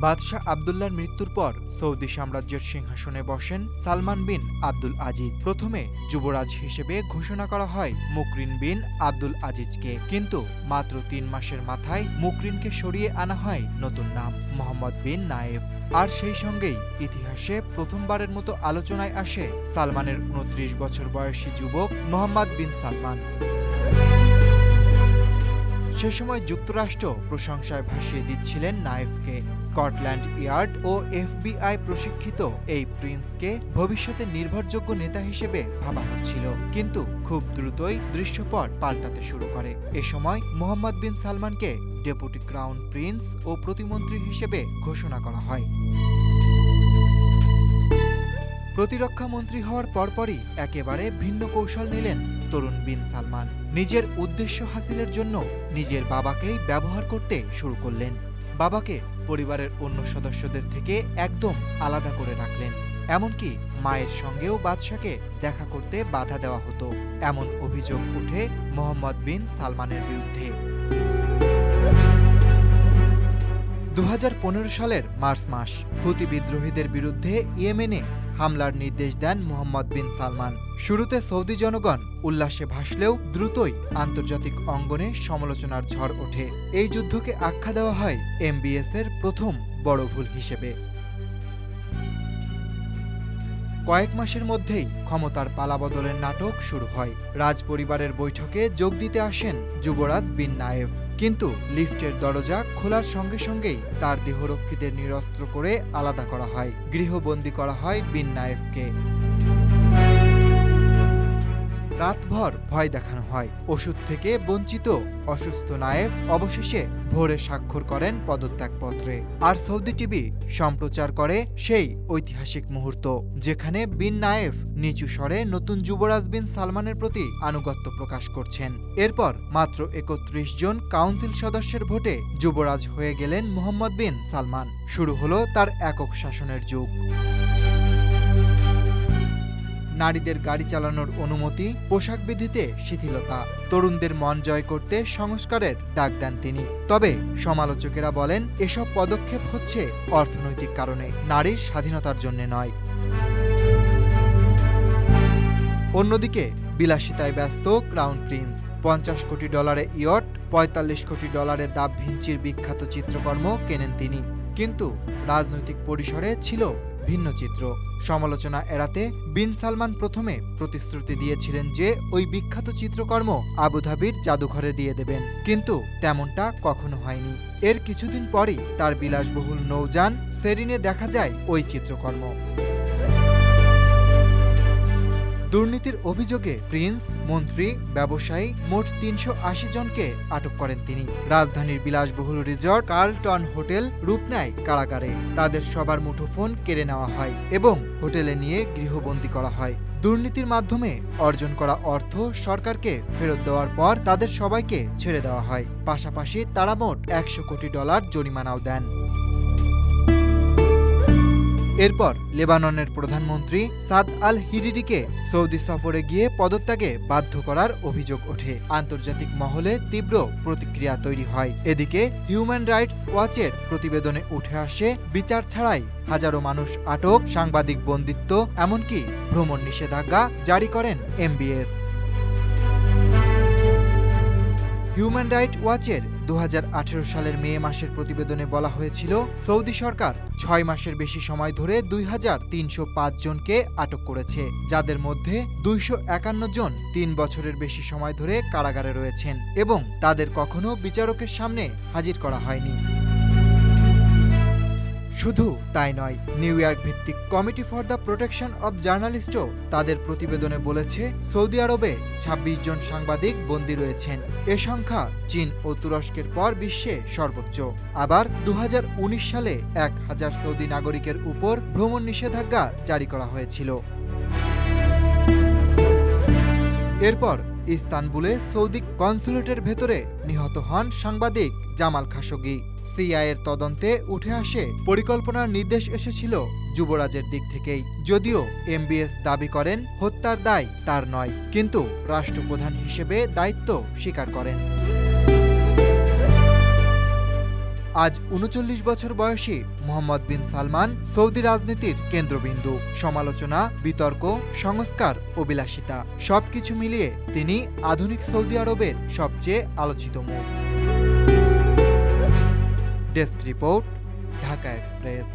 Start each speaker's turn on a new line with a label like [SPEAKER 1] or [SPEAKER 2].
[SPEAKER 1] বাদশাহ আবদুল্লার মৃত্যুর পর সৌদি সাম্রাজ্যের সিংহাসনে বসেন সালমান বিন আব্দুল আজিজ। প্রথমে যুবরাজ হিসেবে ঘোষণা করা হয় মুকরিন বিন আব্দুল আজিজকে। কিন্তু মাত্র তিন মাসের মাথায় মুকরিনকে সরিয়ে আনা হয় নতুন নাম, মোহাম্মদ বিন নায়েফ। আর সেই সঙ্গেই ইতিহাসে প্রথমবারের মতো আলোচনায় আসে সালমানের উনত্রিশ বছর বয়সী যুবক মোহাম্মদ বিন সালমান। সে সময় যুক্তরাষ্ট্র প্রশংসায় ভাসিয়ে দিচ্ছিলেন নাইফকে। স্কটল্যান্ড ইয়ার্ড ও এফবিআই প্রশিক্ষিত এই প্রিন্সকে ভবিষ্যতে নির্ভরযোগ্য নেতা হিসেবে ভাবা হচ্ছিল। কিন্তু খুব দ্রুতই দৃশ্যপট পাল্টাতে শুরু করে। এ সময় মোহাম্মদ বিন সালমানকে ডেপুটি ক্রাউন প্রিন্স ও প্রতিমন্ত্রী হিসেবে ঘোষণা করা হয়। প্রতিরক্ষা মন্ত্রী হওয়ার পরপরই একেবারে ভিন্ন কৌশল নিলেন তরুণ বিন সালমান। নিজের উদ্দেশ্য হাসিলের জন্য নিজের বাবাকেই ব্যবহার করতে শুরু করলেন। বাবাকে পরিবারের অন্য সদস্যদের থেকে একদম আলাদা করে রাখলেন। এমনকি মায়ের সঙ্গেও বাদশাকে দেখা করতে বাধা দেওয়া হতো। এমন অভিযোগ উঠে মোহাম্মদ বিন সালমানের বিরুদ্ধে। দু হাজার পনেরো সালের মার্চ মাস, হুতি বিদ্রোহীদের বিরুদ্ধে ইয়েমেনে হামলার নির্দেশ দেন মোহাম্মদ বিন সালমান। শুরুতে সৌদি জনগণ উল্লাসে ভাসলেও দ্রুতই আন্তর্জাতিক অঙ্গনে সমালোচনার ঝড় ওঠে। এই যুদ্ধকে আখ্যা দেওয়া হয় এমবিএস এর প্রথম বড় ভুল হিসেবে। কয়েক মাসের মধ্যেই ক্ষমতার পালাবদলের নাটক শুরু হয়। রাজ পরিবারের বৈঠকে যোগ দিতে আসেন যুবরাজ বিন নায়েফ কিন্তু লিফটের দরজা খোলার সঙ্গে সঙ্গেই তার দেহরক্ষীদের নিরস্ত্র করে আলাদা করা হয়। গৃহবন্দী করা হয় বিন নায়েফকে। রাতভর ভয় দেখানো হয়। ওষুধ থেকে বঞ্চিত অসুস্থ নায়েফ অবশেষে ভোরে স্বাক্ষর করেন পদত্যাগপত্রে। আর সৌদি টিভি সম্প্রচার করে সেই ঐতিহাসিক মুহূর্ত, যেখানে বিন নায়েফ নিচু স্বরে নতুন যুবরাজ বিন সালমানের প্রতি আনুগত্য প্রকাশ করছেন। এরপর মাত্র একত্রিশ জন কাউন্সিল সদস্যের ভোটে যুবরাজ হয়ে গেলেন মোহাম্মদ বিন সালমান। শুরু হলো তার একক শাসনের যুগ। নারীদের গাড়ি চালানোর অনুমতি, পোশাক বিধিতে শিথিলতা। তরুণদের মন জয় করতে সংস্কারের ডাক দেন তিনি। তবে সমালোচকেরা বলেন, এসব পদক্ষেপ হচ্ছে অর্থনৈতিক কারণে, নারীর স্বাধীনতার জন্য নয়। অন্যদিকে, বিলাসিতায় ব্যস্ত ক্রাউন প্রিন্স, পঞ্চাশ কোটি ডলারে ইয়ট, পঁয়তাল্লিশ কোটি ডলারে দাব ভিঞ্চির বিখ্যাত চিত্রকর্ম কেনেন তিনি। কিন্তু রাজনৈতিক পরিসরে ছিল ভিন্ন চিত্র। সমালোচনা এড়াতে বিন সালমান প্রথমে প্রতিশ্রুতি দিয়েছিলেন যে ওই বিখ্যাত চিত্রকর্ম আবুধাবির জাদুঘরে দিয়ে দেবেন। কিন্তু তেমনটা কখনো হয়নি। এর কিছুদিন পরই তার বিলাসবহুল নৌযান সেরিনে দেখা যায় ওই চিত্রকর্ম। দুর্নীতির অভিযোগে প্রিন্স, মন্ত্রী, ব্যবসায়ী মোট তিনশো আশি জনকে আটক করেন তিনি। রাজধানীর বিলাসবহুল রিসর্ট কার্লটন হোটেল রূপনায় কারাগারে। তাদের সবার মুঠোফোন কেড়ে নেওয়া হয় এবং হোটেলে নিয়ে গৃহবন্দী করা হয়। দুর্নীতির মাধ্যমে অর্জন করা অর্থ সরকারকে ফেরত দেওয়ার পর তাদের সবাইকে ছেড়ে দেওয়া হয়। পাশাপাশি তারা মোট একশো কোটি ডলার জরিমানাও দেন। এরপর লেবাননের প্রধানমন্ত্রী সাদ আল হিরিরিকে সৌদি সফরে গিয়ে পদত্যাগে বাধ্য করার অভিযোগ ওঠে। আন্তর্জাতিক মহলে তীব্র প্রতিক্রিয়া তৈরি হয়। এদিকে হিউম্যান রাইটস ওয়াচের প্রতিবেদনে উঠে আসে, বিচার ছাড়াই হাজারো মানুষ আটক, সাংবাদিক বন্দিত্ব, এমনকি ভ্রমণ নিষেধাজ্ঞা জারি করেন এমবিএস। হিউম্যান রাইট ওয়াচের দু হাজার আঠেরো সালের মে মাসের প্রতিবেদনে বলা হয়েছিল, সৌদি সরকার ছয় মাসের বেশি সময় ধরে দুই হাজার তিনশো পাঁচ জনকে আটক করেছে, যাদের মধ্যে দুইশো একান্ন জন তিন বছরের বেশি সময় ধরে কারাগারে রয়েছেন এবং তাদের কখনো বিচারকের সামনে হাজির করা হয়নি। শুধু তাই নয় নিউ ইয়র্ক ভিত্তিক committee for the protection of জার্নালিস্টও তাদের প্রতিবেদনে বলেছে, সৌদি আরবে ২৬ জন সাংবাদিক বন্দী রয়েছেন। এ সংখ্যা চীন ও তুরস্কের পর বিশ্বে সর্বোচ্চ। আবার দু হাজার উনিশ সালে এক হাজার সৌদি নাগরিকের উপর ভ্রমণ নিষেধাজ্ঞা জারি করা হয়েছিল। এরপর ইস্তানবুলে সৌদি কনসুলেটের ভেতরে নিহত হন সাংবাদিক জামাল খাশোগি। সিআইয়ের তদন্তে উঠে আসে পরিকল্পনার নির্দেশ এসেছিল যুবরাজের দিক থেকেই। যদিও এমবিএস দাবি করেন হত্যার দায় তার নয়, কিন্তু রাষ্ট্রপ্রধান হিসেবে দায়িত্ব স্বীকার করেন। আজ উনচল্লিশ বছর বয়সী মোহাম্মদ বিন সালমান সৌদি রাজনীতির কেন্দ্রবিন্দু। সমালোচনা, বিতর্ক, সংস্কার ও বিলাসিতা সবকিছু মিলিয়ে তিনি আধুনিক সৌদি আরবের সবচেয়ে আলোচিত মুখ। Desk report, Dhaka express.